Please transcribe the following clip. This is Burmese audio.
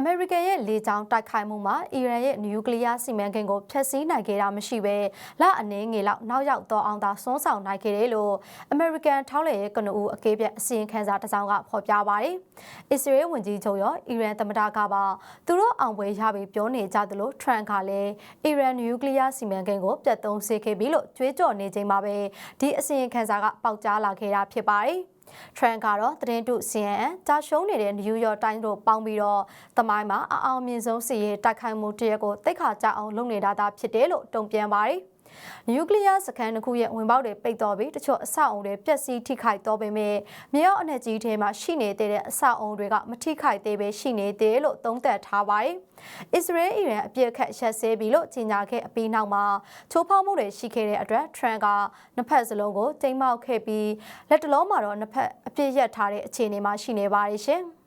အမေရိကန်ရဲ့လေကြောင်းတိုက်ခိုက်မှုမှာအီရန်ရဲ့နျူကလ িয়ার စီမံကိန်းကိုဖျက်ဆီးနိုင်ခဲ့တာမရှိဘဲလအနည်းငယ်လောက်နောက်ရောက်တော့အောင်သာစွန်းဆောင်နိုင်ခဲ့တယ်လို့အမေရိကန်ထောက်လှည့်ရေးကနဦးအကေးပြအစီရင်ခံစာတစ်စောင်ကဖော်ပြပါတယ်။အစ္စရေးဝန်ကြီးချုပ်ရောအီရန်သမ္မတကပါသူတို့အောင်ပွဲရပြီးပြောနေကြသလိုထရန့်ကလည်းအီရန်နျူကလ িয়ার စီမံကိန်းကိုပြတ်သုံးစေခဲ့ပြီလို့ကြွေးကြော်နေချိန်မှာပဲဒီအစီရင်ခံစာကပေါက်ကြားလာခဲ့တာဖြစ်ပါတယ်။ Trend ကတော့သတင်းတု CNN ကြာရှုံးနေတဲ့ New York Times တို့ပေါင်းပြီးတော့သမိုင်းမှာအအောင်မြင်ဆုံးစီရေးတိုက်ခိုက်မှုတရက်ကိုတိတ်ခါကြအောင်လုပ်နေတာသာဖြစ်တယ်လို့တုံ့ပြန်ပါတယ် နျူကလ িয়ার စခန်းတစ်ခုရဲ့ဝင်ပေါက်တွေပိတ်တော်ပြီးတချို့အဆောက်အုံတွေပျက်စီးထိခိုက်တော့ပေမဲ့မြေအောက်အနေကြီးထဲမှာရှိနေတဲ့အဆောက်အုံတွေကမထိခိုက်သေးပဲရှိနေသေးလို့သုံးသပ်ထားပါတယ်။အစ္စရေးအီရန်အပြစ်ခတ်ရက်စဲပြီးလို့ကြီးညာခဲ့အပြီးနောက်မှာချိုးဖောက်မှုတွေရှိခဲ့တဲ့အတွက်ထရန်ကနှစ်ဖက်စလုံးကိုတိမ်မောက်ခဲ့ပြီးလက်တလုံးမှာတော့နှစ်ဖက်အပြစ်ရက်ထားတဲ့အခြေအနေမှာရှိနေပါတယ်ရှင်။